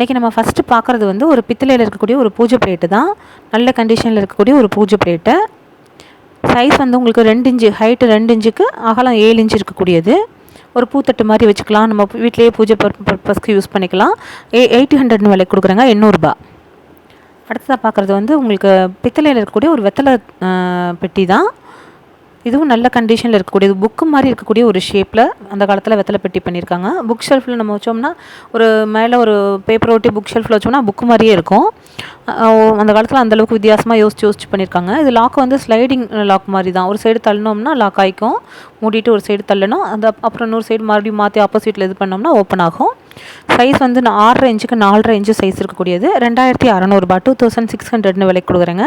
இன்றைக்கி நம்ம ஃபஸ்ட்டு பார்க்குறது வந்து ஒரு பித்தளையில் இருக்கக்கூடிய ஒரு பூஜை பிளேட்டு தான். நல்ல கண்டிஷனில் இருக்கக்கூடிய ஒரு பூஜை பிளேட்டு சைஸ் வந்து உங்களுக்கு ரெண்டு இன்ச்சு ஹைட்டு ரெண்டு இன்ச்சுக்கு அகலம் ஏழு இன்ச்சு இருக்கக்கூடியது. ஒரு பூத்தட்டு மாதிரி வச்சுக்கலாம். நம்ம வீட்டிலேயே பூஜை பர்பஸ்க்கு யூஸ் பண்ணிக்கலாம். எ எயிட் ஹண்ட்ரட்னு விலை கொடுக்குறாங்க. எண்ணூறுபா அடுத்ததாக பார்க்குறது வந்து உங்களுக்கு பித்தளையில் இருக்கக்கூடிய ஒரு வெத்தலை பெட்டி தான். இதுவும் நல்ல கண்டிஷனில் இருக்கக்கூடியது. புக்கு மாதிரி இருக்கக்கூடிய ஒரு ஷேப்பில் அந்த காலத்தில் வெத்தலை பெட்டி பண்ணியிருக்காங்க. புக் ஷெல்ஃபில் நம்ம வச்சோம்னா ஒரு மேலே ஒரு பேப்பர் ஒட்டி புக் ஷெல்ஃபில் வச்சோம்னா புக்கு மாதிரியே இருக்கும். அந்த காலத்தில் அந்தளவுக்கு வித்தியாசமாக யோசிச்சு யோசிச்சு பண்ணியிருக்காங்க. இது லாக் வந்து ஸ்லைடிங் லாக் மாதிரி தான். ஒரு சைடு தள்ளினோம்னா லாக் ஆகிக்கும் மூடிட்டு ஒரு சைடு தள்ளணும். அந்த அப்புறம் இன்னொரு சைடு மறுபடியும் மாற்றி ஆப்போசிட்டில் இது பண்ணோம்னா ஓப்பன் ஆகும். சைஸ் வந்து நான் ஆறரை இன்ச்சுக்கு நாலரை இன்ச்சு சைஸ் இருக்கக்கூடியது. ரெண்டாயிரத்தி அறநூறுபா டூ தௌசண்ட் சிக்ஸ் ஹண்ட்ரட்னு விலைக்கு கொடுக்குறேங்க.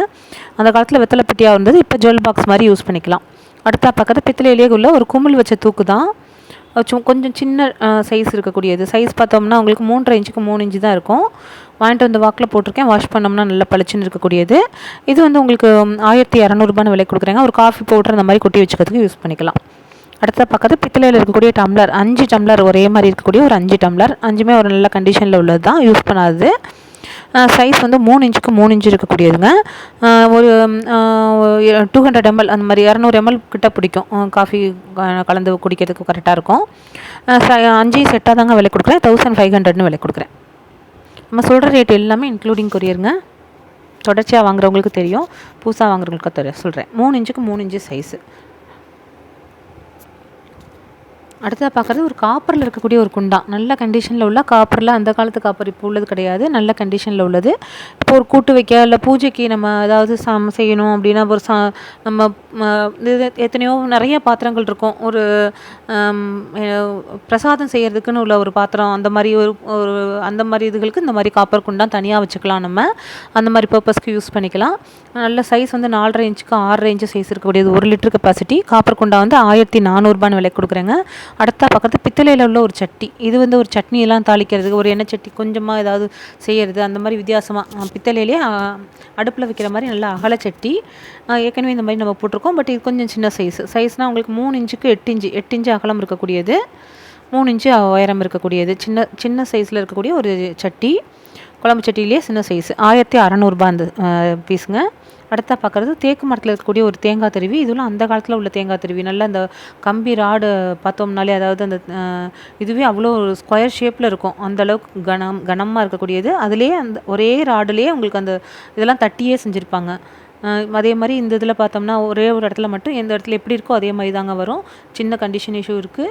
அந்த காலத்தில் வெத்தலை பெட்டியாக இருந்தது. இப்போ ஜுவல் பாக்ஸ் மாதிரி யூஸ் பண்ணிக்கலாம். அடுத்த பக்கத்து பித்தளையிலேயே உள்ள ஒரு குமிழ் வச்ச தூக்கு தான் கொஞ்சம் சின்ன சைஸ் இருக்கக்கூடியது. சைஸ் பார்த்தோம்னா உங்களுக்கு மூன்றரை இன்ச்சுக்கு மூணு இன்ச்சு தான் இருக்கும். வாங்கிட்டு வந்து வாக்கில் போட்டிருக்கேன். வாஷ் பண்ணோம்னா நல்லா பளிச்சுன்னு இருக்கக்கூடியது. இது வந்து உங்களுக்கு ஆயிரத்தி இரநூறுபான்னு விலை கொடுக்குறேங்க. ஒரு காஃபி பவுடர் அந்த மாதிரி கொட்டி வச்சுக்கிறதுக்கு யூஸ் பண்ணிக்கலாம். அடுத்த பக்கத்து பித்தளையில் இருக்கக்கூடிய டம்ளர் அஞ்சு டம்ளர் ஒரே மாதிரி இருக்கக்கூடிய ஒரு அஞ்சு டம்ளர் அஞ்சுமே ஒரு நல்ல கண்டிஷனில் உள்ளது தான் யூஸ் பண்ணாது சைஸ் வந்து மூணு இன்ச்சுக்கு மூணு இன்ச்சு இருக்கக்கூடியதுங்க. ஒரு டூ ஹண்ட்ரட் எம்எல் அந்த மாதிரி இரநூறு எம்எல் கிட்ட பிடிக்கும். காஃபி கலந்து குடிக்கிறதுக்கு கரெக்டாக இருக்கும். அஞ்சு செட்டாக தாங்க விலை கொடுக்குறேன். தௌசண்ட் ஃபைவ் ஹண்ட்ரட்னு விலை கொடுக்குறேன். நம்ம சொல்கிற ரேட் எல்லாமே இன்க்ளூடிங் கொரியருங்க தொடர்ச்சியாக வாங்குறவங்களுக்கு தெரியும். புதுசாக வாங்குறவங்களுக்கு தெரியும். சொல்கிறேன் மூணு இன்ச்சுக்கு மூணு இன்ச்சு சைஸு அடுத்ததாக பார்க்குறது ஒரு காப்பரில் இருக்கக்கூடிய ஒரு குண்டா. நல்ல கண்டிஷனில் உள்ள காப்பரில் அந்த காலத்து காப்பர் இப்போ உள்ளது கிடையாது. நல்ல கண்டிஷனில் உள்ளது. இப்போ ஒரு கூட்டு வைக்க இல்லை பூஜைக்கு நம்ம ஏதாவது சம் செய்யணும் அப்படின்னா ஒரு சா நம்ம இது எத்தனையோ நிறைய பாத்திரங்கள் இருக்கும். ஒரு பிரசாதம் செய்கிறதுக்குன்னு உள்ள ஒரு பாத்திரம் அந்த மாதிரி ஒரு ஒரு அந்த மாதிரி இதுகளுக்கு இந்த மாதிரி காப்பர் குண்டா தனியாக வச்சுக்கலாம் நம்ம. அந்த மாதிரி பர்பஸ்க்கு யூஸ் பண்ணிக்கலாம். நல்ல சைஸ் வந்து நாலரை இன்ச்சுக்கு ஆறரை இன்ச்சு சைஸ் இருக்கக்கூடியது ஒரு லிட்டர் கெப்பாசிட்டி காப்பர் குண்டா வந்து ஆயிரத்தி நானூறுபான்னு விலை கொடுக்குறேங்க. அடுத்த பக்கத்து பித்தளையில் உள்ள ஒரு சட்டி. இது வந்து ஒரு சட்னியெல்லாம் தாளிக்கிறதுக்கு ஒரு எண்ணெய் சட்டி கொஞ்சமாக ஏதாவது செய்யறது அந்த மாதிரி வித்தியாசமாக பித்தளையிலே அடுப்பில் வைக்கிற மாதிரி நல்லா அகல சட்டி. ஏற்கனவே இந்த மாதிரி நம்ம போட்டிருக்கோம் பட் இது கொஞ்சம் சின்ன சைஸ் சைஸ்னால் உங்களுக்கு மூணு இன்ச்சுக்கு எட்டு இன்ச்சு எட்டு இன்ச்சு அகலம் இருக்கக்கூடியது மூணு இன்ச்சு உயரம் இருக்கக்கூடியது. சின்ன சின்ன சைஸில் இருக்கக்கூடிய ஒரு சட்டி. குழம்பு சட்டியிலே சின்ன சைஸ் ஆயிரத்தி அறநூறுபா அந்த பீஸுங்க அடுத்தா பார்க்குறது தேக்கு மரத்தில் இருக்கக்கூடிய ஒரு தேங்காய் திருவி. இதெல்லாம் அந்த காலத்தில் உள்ள தேங்காய் திருவி. நல்லா அந்த கம்பி ராடு பார்த்தோம்னாலே அதாவது அந்த இதுவே அவ்வளோ ஒரு ஸ்கொயர் ஷேப்பில் இருக்கும். அந்தளவுக்கு கனம் கனமாக இருக்கக்கூடியது. அதுலேயே அந்த ஒரே ராடுலேயே உங்களுக்கு அந்த இதெல்லாம் தட்டியே செஞ்சுருப்பாங்க. அதே மாதிரி இந்த இதில் பார்த்தோம்னா ஒரே ஒரு இடத்துல மட்டும் எந்த இடத்துல எப்படி இருக்கோ அதே மாதிரி தாங்க வரும். சின்ன கண்டிஷன் இஷ்யூ இருக்குது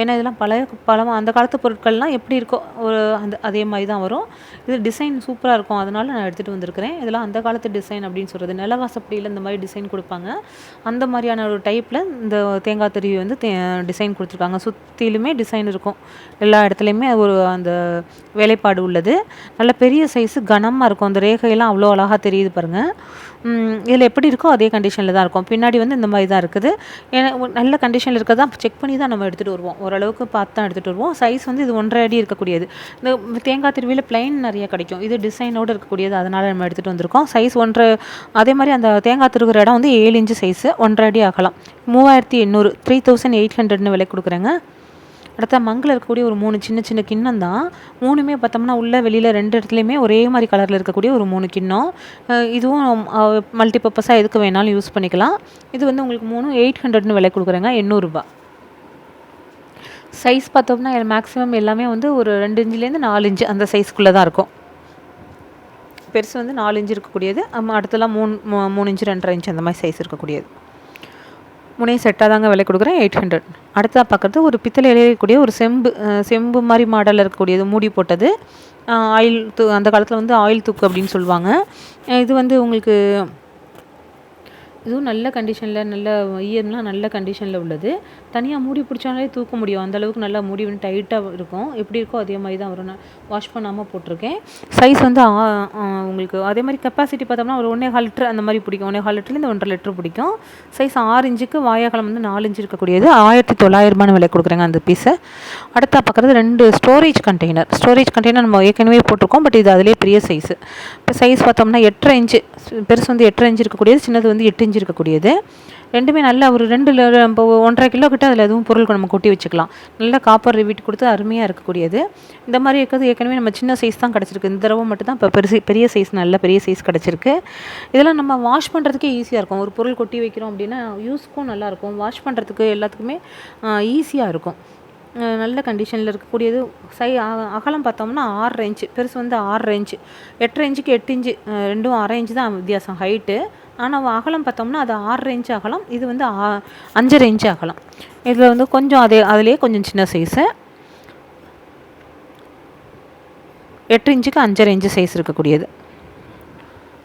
ஏன்னா இதெல்லாம் பழைய பழம் அந்த காலத்து பொருட்கள்லாம் எப்படி இருக்கோ ஒரு அந்த அதே மாதிரி தான் வரும். இது டிசைன் சூப்பராக இருக்கும். அதனால் நான் எடுத்துகிட்டு வந்திருக்கிறேன். இதெல்லாம் அந்த காலத்து டிசைன் அப்படின்னு சொல்கிறது நிலவாசப்படியில் இந்த மாதிரி டிசைன் கொடுப்பாங்க. அந்த மாதிரியான ஒரு டைப்பில் இந்த தேங்காய் திருவி வந்து டிசைன் கொடுத்துருக்காங்க. சுற்றிலுமே டிசைன் இருக்கும். எல்லா இடத்துலையுமே ஒரு அந்த வேலைப்பாடு உள்ளது. நல்ல பெரிய சைஸு கனமாக இருக்கும். அந்த ரேகையெல்லாம் அவ்வளோ அழகாக தெரியுது பாருங்கள் இதில் எப்படி இருக்கோ அதே கண்டிஷனில் தான் இருக்கும். பின்னாடி வந்து இந்த மாதிரி தான் இருக்குது. ஏன்னா நல்ல கண்டிஷனில் இருக்கிறதா செக் பண்ணி தான் நம்ம எடுத்துகிட்டு வருவோம். ஓரளவுக்கு பார்த்து தான் எடுத்துகிட்டு வருவோம். சைஸ் வந்து இது ஒன்றரை அடி இருக்கக்கூடியது. இந்த தேங்காய் திருவியில் பிளைன் நிறைய கிடைக்கும். இது டிசைனோடு இருக்கக்கூடியது. அதனால் நம்ம எடுத்துகிட்டு வந்திருக்கோம். சைஸ் ஒன்றரை அதே மாதிரி அந்த தேங்காய் திருகிற இடம் வந்து ஏழு இன்ச்சு சைஸு ஒன்றரை அடி ஆகலாம். மூவாயிரத்தி எண்ணூறு த்ரீ தௌசண்ட் எயிட் ஹண்ட்ரட்னு விலை கொடுக்குறேங்க. அடுத்த மங்கில் இருக்கக்கூடிய ஒரு மூணு சின்ன சின்ன கிண்ணம் தான். மூணுமே பார்த்தோம்னா உள்ளே வெளியில் ரெண்டு இடத்துலையுமே ஒரே மாதிரி கலரில் இருக்கக்கூடிய ஒரு மூணு கிண்ணம். இதுவும் மல்டிபர்பஸாக எதுக்கு வேணாலும் யூஸ் பண்ணிக்கலாம். இது வந்து உங்களுக்கு மூணு எயிட் ஹண்ட்ரட்னு விலை கொடுக்குறேங்க எண்ணூறுரூபா சைஸ் பார்த்தோம்னா மேக்ஸிமம் எல்லாமே வந்து ஒரு ரெண்டு இன்ச்சுலேருந்து நாலு இன்ச்சு அந்த சைஸ்க்குள்ளே தான் இருக்கும். பெருசு வந்து நாலு இன்ச்சு இருக்கக்கூடியது. அடுத்தலாம் மூணு மூணு இன்ச்சு ரெண்டரை இன்ச்சு அந்த மாதிரி சைஸ் இருக்கக்கூடியது. முனை செட்டாக தாங்க விலை கொடுக்குறேன் எயிட் ஹண்ட்ரட் அடுத்ததாக பார்க்குறது ஒரு பித்தளையில் இருக்கக்கூடிய ஒரு செம்பு செம்பு மாதிரி மாடலில் இருக்கக்கூடியது மூடி போட்டது. ஆயில் தூ அந்த காலத்தில் வந்து ஆயில் தூக்கு அப்படின்னு சொல்லுவாங்க. இது வந்து உங்களுக்கு இதுவும் நல்ல கண்டிஷனில் நல்ல ஈயம்லாம் நல்ல கண்டிஷனில் உள்ளது. தனியாக மூடி பிடிச்சாலே தூக்க முடியும். அந்தளவுக்கு நல்லா மூடி வந்து டைட்டாக இருக்கும். எப்படி இருக்கோ அதே மாதிரி தான் வரும். நான் வாஷ் பண்ணாமல் போட்டிருக்கேன். சைஸ் வந்து உங்களுக்கு அதே மாதிரி கெப்பாசிட்டி பார்த்தோம்னா ஒரு ஒன்றே கால் லிட்டர் அந்த மாதிரி பிடிக்கும். ஒன்றே கால் லிட்டர்லேருந்து ஒன்றரை லிட்டர் பிடிக்கும். சைஸ் ஆறு இன்ச்சுக்கு வாயாகலம் வந்து நாலு இன்ச்சு இருக்கக்கூடியது. ஆயிரத்தி தொள்ளாயிரரூபான்னு விலை கொடுக்குறேங்க அந்த பீஸை அடுத்தா பார்க்குறது ரெண்டு ஸ்டோரேஜ் கண்டெய்னர் ஸ்டோரேஜ் கண்டெய்னர் நம்ம ஏற்கனவே போட்டிருக்கோம். பட் இது அதிலே பெரிய சைஸு இப்போ சைஸ் பார்த்தோம்னா எட்டரை இன்ச்சு பெருசு வந்து எட்டரை இன்ச்சு இருக்கக்கூடியது சின்னது வந்து எட்டு இன்ச்சு இருக்கக்கூடியது ரெண்டுமே நல்ல ஒரு ரெண்டு இப்போ ஒன்றரை கிலோ கிட்ட அதில் எதுவும் பொருள் நம்ம கொட்டி வச்சுக்கலாம். நல்லா காப்பர் ரிவீட் கொடுத்து அருமையாக இருக்கக்கூடியது. இந்த மாதிரி இருக்கிறது ஏற்கனவே நம்ம சின்ன சைஸ் தான் கிடச்சிருக்கு. இந்த தடவை மட்டும் தான் இப்போ பெருசு பெரிய சைஸ் நல்ல பெரிய சைஸ் கிடச்சிருக்கு. இதெல்லாம் நம்ம வாஷ் பண்ணுறதுக்கே ஈஸியாக இருக்கும். ஒரு பொருள் கொட்டி வைக்கிறோம் அப்படின்னா யூஸ்க்கும் நல்லாயிருக்கும் வாஷ் பண்ணுறதுக்கு எல்லாத்துக்குமே ஈஸியாக இருக்கும். நல்ல கண்டிஷனில் இருக்கக்கூடியது. சை அகலம் பார்த்தோம்னா ஆறு இன்ச்சு பெருசு வந்து ஆறு இன்ச்சு எட்டரை இன்ச்சுக்கு எட்டு இன்ச்சு ரெண்டும் அரை இன்ச்சு தான் வித்தியாசம். ஹைட்டு ஆனால் அகலம் பார்த்தோம்னா அது ஆறு இன்ச்சு அகலம். இது வந்து ஆ- அஞ்சரை இன்ச்சு அகலம். இதில் வந்து கொஞ்சம் அதே அதிலே கொஞ்சம் சின்ன சைஸு எட்டு இன்ச்சுக்கு அஞ்சரை இன்ச்சு சைஸ் இருக்கக்கூடியது.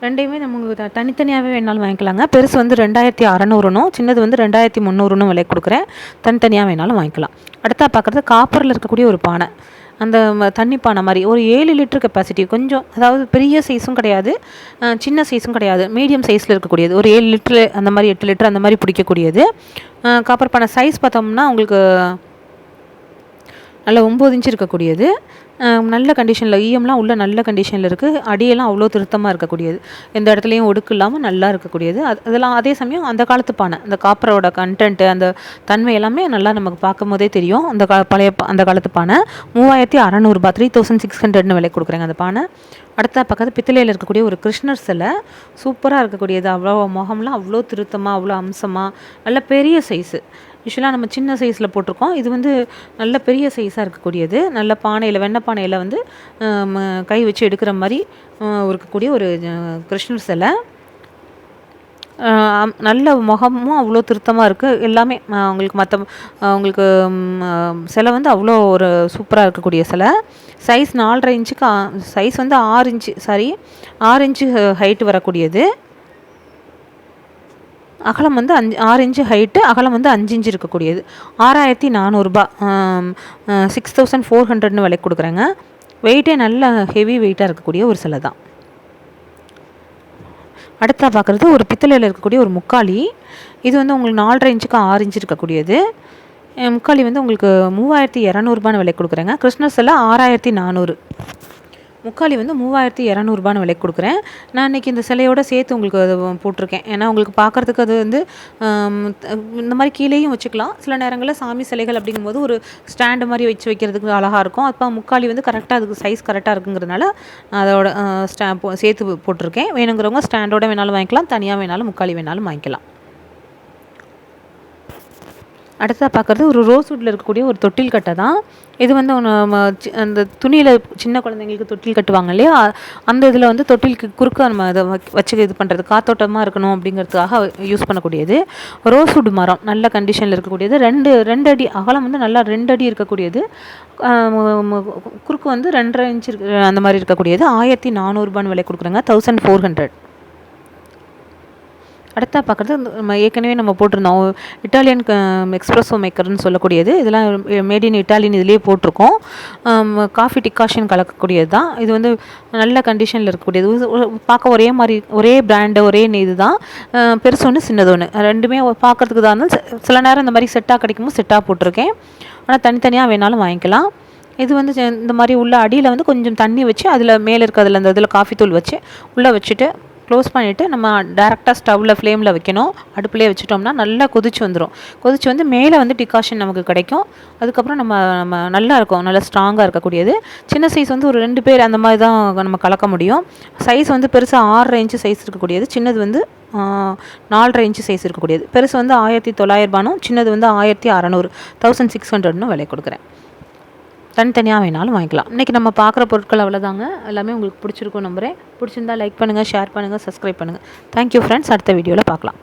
ரெண்டையுமே நம்ம உங்களுக்கு த- தனித்தனியாகவே வேணாலும் வாங்கிக்கலாங்க. பெருசு வந்து ரெண்டாயிரத்தி அறநூறுனும் சின்னது வந்து ரெண்டாயிரத்தி முந்நூறுனும் விலை கொடுக்குறேன். தனித்தனியாக வேணாலும் வாங்கிக்கலாம். அடுத்தா பார்க்குறது காப்பரில் இருக்கக்கூடிய ஒரு பானை. அந்த தண்ணி பானை மாதிரி. ஒரு ஏழு லிட்டர் கெப்பாசிட்டி கொஞ்சம் அதாவது பெரிய சைஸும் கிடையாது. சின்ன சைஸும் கிடையாது. மீடியம் சைஸில் இருக்கக்கூடியது. ஒரு ஏழு லிட்டரு அந்த மாதிரி எட்டு லிட்டர் அந்த மாதிரி பிடிக்கக்கூடியது. காப்பர் பானை சைஸ் பார்த்தோம்னா உங்களுக்கு நல்ல ஒம்பது இன்ச்சு இருக்கக்கூடியது. நல்ல கண்டிஷனில் ஈயம்லாம் உள்ள நல்ல கண்டிஷனில் இருக்குது அடியெல்லாம் அவ்வளோ திருத்தமாக இருக்கக்கூடியது. எந்த இடத்துலையும் ஒடுக்கு இல்லாமல் நல்லா இருக்கக்கூடியது. அது அதெல்லாம் அதே சமயம் அந்த காலத்து பானை அந்த காப்பரோட கண்டென்ட்டு அந்த தன்மை எல்லாமே நல்லா நமக்கு பார்க்கும் போதே தெரியும். அந்த கா பழைய அந்த காலத்து பானை. மூவாயிரத்தி அறநூறுபா த்ரீ தௌசண்ட் சிக்ஸ் ஹண்ட்ரட்னு விலை கொடுக்குறேங்க அந்த பானை. அடுத்த பக்கத்து பித்தளையில் இருக்கக்கூடிய ஒரு கிருஷ்ணர் சிலை. சூப்பராக இருக்கக்கூடியது. அவ்வளோ முகம்லாம் அவ்வளோ திருத்தமாக அவ்வளோ அம்சமாக நல்ல பெரிய சைஸு யூஸ்வலாக நம்ம சின்ன சைஸில் போட்டிருக்கோம். இது வந்து நல்ல பெரிய சைஸாக இருக்கக்கூடியது. நல்ல பானையில் வெண்ணெய் பானையில் வந்து கை வச்சு எடுக்கிற மாதிரி இருக்கக்கூடிய ஒரு கிருஷ்ணர் சிலை. நல்ல முகமும் அவ்வளோ திருத்தமாக இருக்குது எல்லாமே அவங்களுக்கு மற்ற அவங்களுக்கு சிலை வந்து அவ்வளோ ஒரு சூப்பராக இருக்கக்கூடிய சிலை. சைஸ் நாலரை இன்ச்சுக்கு சைஸ் வந்து ஆறு இன்ச்சு சாரி ஆறு இன்ச்சு ஹைட்டு வரக்கூடியது. அகலம் வந்து அஞ்சு ஆறு இன்ச்சு ஹைட்டு அகலம் வந்து அஞ்சு இன்ச்சு இருக்கக்கூடியது. ஆறாயிரத்தி நானூறுரூபா சிக்ஸ் தௌசண்ட் ஃபோர் ஹண்ட்ரட்னு விலை கொடுக்குறேங்க. வெயிட்டே நல்ல ஹெவி வெயிட்டாக இருக்கக்கூடிய ஒரு சிலை தான். அடுத்தா பார்க்குறது ஒரு பித்தளையில் இருக்கக்கூடிய ஒரு முக்காலி இது வந்து உங்களுக்கு நாலரை இன்ச்சுக்கு ஆறு இன்ச்சு இருக்கக்கூடியது. முக்காலி வந்து உங்களுக்கு மூவாயிரத்தி இரநூறுபான்னு விலை கொடுக்குறேங்க. கிருஷ்ணர் சிலை ஆறாயிரத்தி நானூறு. முக்காலி வந்து மூவாயிரத்தி இரநூறுபான்னு விலை கொடுக்குறேன். நான் இன்றைக்கி இந்த சிலையோட சேர்த்து உங்களுக்கு அது போட்டிருக்கேன். ஏன்னா உங்களுக்கு பார்க்குறதுக்கு அது வந்து இந்த மாதிரி கீழேயும் வச்சுக்கலாம். சில நேரங்களில் சாமி சிலைகள் அப்படிங்கும்போது ஒரு ஸ்டாண்டு மாதிரி வச்சு வைக்கிறதுக்கு அழகாக இருக்கும். அப்போ முக்காலி வந்து கரெக்டாக அதுக்கு சைஸ் கரெக்டாக இருக்குங்கிறதுனால அதோட ஸ்டா சேர்த்து போட்டிருக்கேன். வேணுங்கிறவங்க ஸ்டாண்டோட வேணாலும் வாங்கிக்கலாம். தனியாக வேணாலும் முக்காலி வேணாலும் வாங்கிக்கலாம். அடுத்ததாக பார்க்குறது ஒரு ரோஸ்வுட்டில் இருக்கக்கூடிய ஒரு தொட்டில் கட்டை தான். இது வந்து ஒன்று சி- அந்த துணியில் சின்ன குழந்தைங்களுக்கு தொட்டில் கட்டுவாங்க இல்லையா? அந்த இதில் வந்து தொட்டிலுக்கு குறுக்க நம்ம அதை வச்சு இது பண்ணுறது காத்தோட்டமாக இருக்கணும் அப்படிங்கிறதுக்காக யூஸ் பண்ணக்கூடியது. ரோஸ்வுட் மரம் நல்ல கண்டிஷனில் இருக்கக்கூடியது. ரெண்டு ரெண்டு அடி அகலம் வந்து நல்லா ரெண்டு அடி இருக்கக்கூடியது. குறுக்கு வந்து ரெண்டரை இன்ச் அந்த மாதிரி இருக்கக்கூடியது. ஆயிரத்தி நானூறுபான்னு விலை கொடுக்குறாங்க. தௌசண்ட் ஃபோர் ஹண்ட்ரட் அடுத்தா பார்க்குறது நம்ம ஏற்கனவே நம்ம போட்டிருந்தோம். இட்டாலியன் எக்ஸ்ப்ரெஸோ மேக்கர்னு சொல்லக்கூடியது. இதெல்லாம் மேட் இன் இட்டாலியன் இதுலேயே போட்டிருக்கோம். Um, காஃபி டிகாஷன் கலக்கக்கூடியது தான் இது வந்து நல்ல கண்டிஷனில் இருக்கக்கூடியது. பார்க்க ஒரே மாதிரி ஒரே பிராண்டு ஒரே இது தான் um, பெருசு ஒன்று சின்னது ஒன்று ரெண்டுமே பார்க்குறதுக்கு தான் இருந்தாலும் சில நேரம் இந்த மாதிரி செட்டாக கிடைக்குமோ செட்டாக போட்டிருக்கேன். ஆனால் தனித்தனியாக வேணாலும் வாங்கிக்கலாம். இது வந்து இந்த மாதிரி உள்ள அடியில் வந்து கொஞ்சம் தண்ணி வச்சு அதில் மேலே இருக்கிறதுல அந்த இதில் காஃபி தூள் வச்சு உள்ளே வச்சுட்டு க்ளோஸ் பண்ணிவிட்டு நம்ம டேரெக்டாக ஸ்டவ்வில் ஃப்ளேமில் வைக்கணும். அடுப்புலேயே வச்சுட்டோம்னா நல்லா கொதிச்சு வந்துடும் கொதிச்சு வந்து மேலே வந்து டிகாஷன் நமக்கு கிடைக்கும். அதுக்கப்புறம் நம்ம நம்ம நல்லா இருக்கும். நல்லா ஸ்ட்ராங்காக இருக்கக்கூடியது. சின்ன சைஸ் வந்து ஒரு ரெண்டு பேர் அந்த மாதிரி தான் நம்ம கலக்க முடியும். சைஸ் வந்து பெருசாக ஆறரை இன்ச்சு சைஸ் இருக்கக்கூடியது. சின்னது வந்து நாலரை இன்ச்சு சைஸ் இருக்கக்கூடியது. பெருசு வந்து ஆயிரத்தி தொள்ளாயிரரூபானும் சின்னது வந்து ஆயிரத்தி அறநூறு தௌசண்ட் சிக்ஸ் ஹண்ட்ரட்னு விலை கொடுக்குறேன். தனித்தனியாக வேணாலும் வாங்கிக்கலாம். இன்றைக்கி நம்ம பார்க்குற பொருட்கள் அவ்வளோதாங்க எல்லாமே உங்களுக்கு பிடிச்சிருக்கும் நம்புறேன். பிடிச்சிருந்தா லைக் பண்ணுங்கள் ஷேர் பண்ணுங்கள் சப்ஸ்கிரைப் பண்ணுங்கள் தேங்க்யூ ஃப்ரெண்ட்ஸ் அடுத்த வீடியோவில் பார்க்கலாம்.